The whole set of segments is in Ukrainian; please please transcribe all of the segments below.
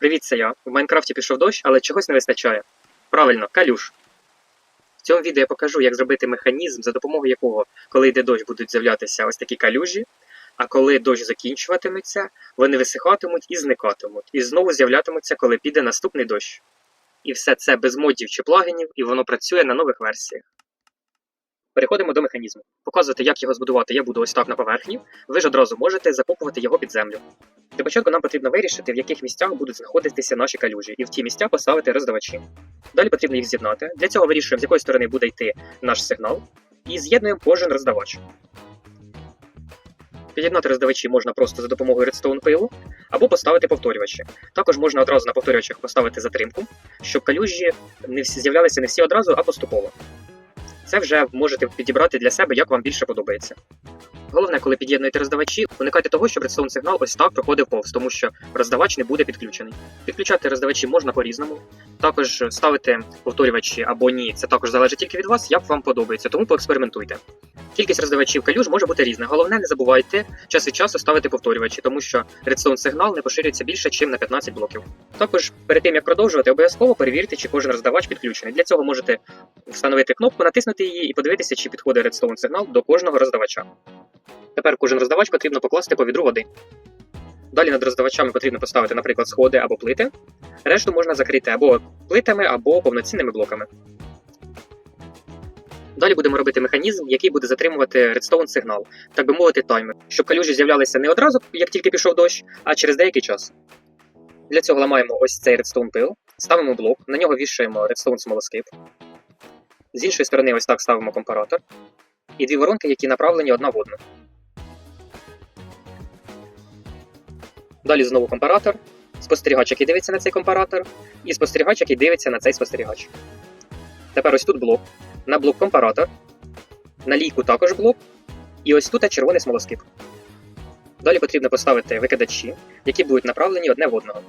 Привіт, це я. В Майнкрафті пішов дощ, але чогось не вистачає. Правильно, калюш. В цьому відео я покажу, як зробити механізм, за допомогою якого, коли йде дощ, будуть з'являтися ось такі калюжі, а коли дощ закінчуватиметься, вони висихатимуть і зникатимуть, і знову з'являтимуться, коли піде наступний дощ. І все це без модів чи плагінів, і воно працює на нових версіях. Переходимо до механізму. Показувати, як його збудувати, я буду ось так на поверхні. Ви ж одразу можете закопувати його під землю. Для початку нам потрібно вирішити, в яких місцях будуть знаходитися наші калюжі, і в ті місця поставити роздавачі. Далі потрібно їх з'єднати. Для цього вирішуємо, з якої сторони буде йти наш сигнал, і з'єднуємо кожен роздавач. Під'єднати роздавачі можна просто за допомогою редстоун пилу або поставити повторювачі. Також можна одразу на повторювачах поставити затримку, щоб калюжі не з'являлися не всі одразу, а поступово. Це вже можете підібрати для себе, як вам більше подобається. Головне, коли під'єднуєте роздавачі, уникайте того, щоб редстоун сигнал ось так проходив повз, тому що роздавач не буде підключений. Підключати роздавачі можна по-різному. Також ставити повторювачі або ні, це також залежить тільки від вас, як вам подобається, тому поекспериментуйте. Кількість роздавачів калюж може бути різна. Головне, не забувайте час від часу ставити повторювачі, тому що редстоун сигнал не поширюється більше, ніж на 15 блоків. Також перед тим як продовжувати, обов'язково перевірте, чи кожен роздавач підключений. Для цього можете встановити кнопку, натиснути її і подивитися, чи підходить редстоун сигнал до кожного роздавача. Тепер кожен роздавач потрібно покласти по відру води. Далі над роздавачами потрібно поставити, наприклад, сходи або плити. Решту можна закрити або плитами, або повноцінними блоками. Далі будемо робити механізм, який буде затримувати редстоун сигнал, так би мовити, таймер, щоб калюжі з'являлися не одразу, як тільки пішов дощ, а через деякий час. Для цього ламаємо ось цей редстоун пил, ставимо блок, на нього вішаємо редстоун смолоскип. З іншої сторони, ось так ставимо компаратор. І дві воронки, які направлені одна в одну. Далі знову компаратор, спостерігач, який дивиться на цей компаратор, і спостерігач, який дивиться на цей спостерігач. Тепер ось тут блок, на блок компаратор, на лійку також блок, і ось тут червоний смолоскип. Далі потрібно поставити викидачі, які будуть направлені одне в одного.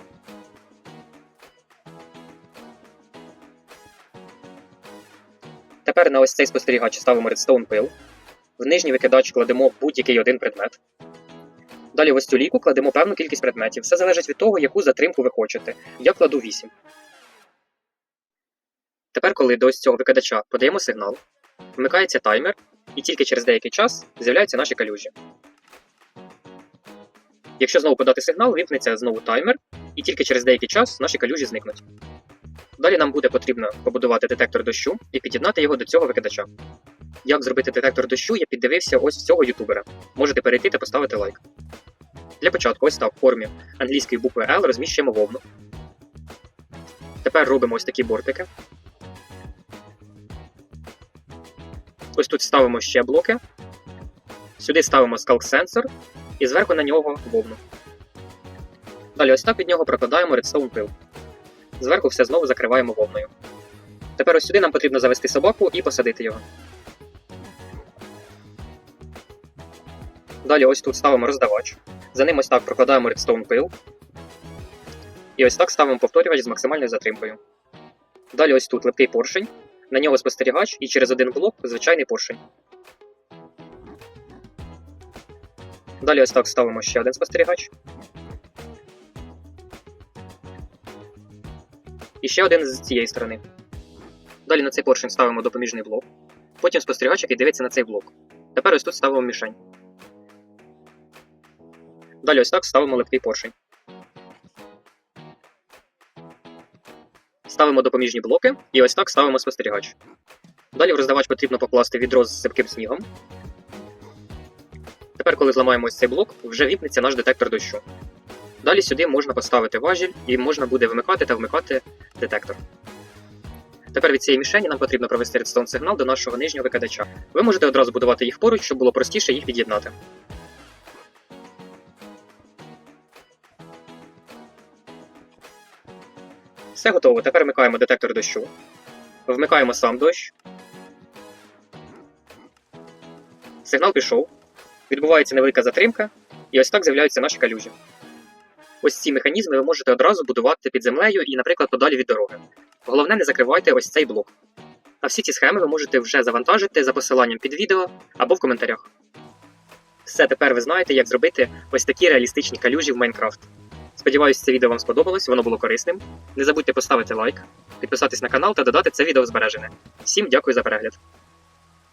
Тепер на ось цей спостерігач ставимо редстоун пил. В нижній викидач кладемо будь-який один предмет. Далі в ось цю ліку кладемо певну кількість предметів. Все залежить від того, яку затримку ви хочете. Я кладу 8. Тепер, коли до цього викидача подаємо сигнал, вмикається таймер, і тільки через деякий час з'являються наші калюжі. Якщо знову подати сигнал, вімкнеться знову таймер, і тільки через деякий час наші калюжі зникнуть. Далі нам буде потрібно побудувати детектор дощу і під'єднати його до цього викидача. Як зробити детектор дощу, я піддивився ось в цього ютубера. Можете перейти та поставити лайк. Для початку, ось так в формі англійської букви L розміщуємо вовну. Тепер робимо ось такі бортики. Ось тут ставимо ще блоки. Сюди ставимо скалк сенсор і зверху на нього вовну. Далі ось так від нього прокладаємо редстоун пил. Зверху все знову закриваємо вовною. Тепер ось сюди нам потрібно завести собаку і посадити його. Далі ось тут ставимо роздавач. За ним ось так прокладаємо редстоун пил. І ось так ставимо повторювач з максимальною затримкою. Далі ось тут липкий поршень, на нього спостерігач і через один блок звичайний поршень. Далі ось так ставимо ще один спостерігач. І ще один з цієї сторони. Далі на цей поршень ставимо допоміжний блок. Потім спостерігач, який дивиться на цей блок. Тепер ось тут ставимо мішень. Далі ось так ставимо легкий поршень. Ставимо допоміжні блоки і ось так ставимо спостерігач. Далі в роздавач потрібно покласти відро з сипким снігом. Тепер, коли зламаємо ось цей блок, вже віпнеться наш детектор дощу. Далі сюди можна поставити важіль і можна буде вмикати та вмикати детектор. Тепер від цієї мішені нам потрібно провести редстоун сигнал до нашого нижнього викидача. Ви можете одразу будувати їх поруч, щоб було простіше їх під'єднати. Все готово. Тепер вмикаємо детектор дощу. Вмикаємо сам дощ. Сигнал пішов. Відбувається невелика затримка, і ось так з'являються наші калюжі. Ось ці механізми ви можете одразу будувати під землею і, наприклад, подалі від дороги. Головне, не закривайте ось цей блок. А всі ці схеми ви можете вже завантажити за посиланням під відео або в коментарях. Все, тепер ви знаєте, як зробити ось такі реалістичні калюжі в Майнкрафт. Сподіваюсь, це відео вам сподобалось, воно було корисним. Не забудьте поставити лайк, підписатись на канал та додати це відео збережене. Всім дякую за перегляд.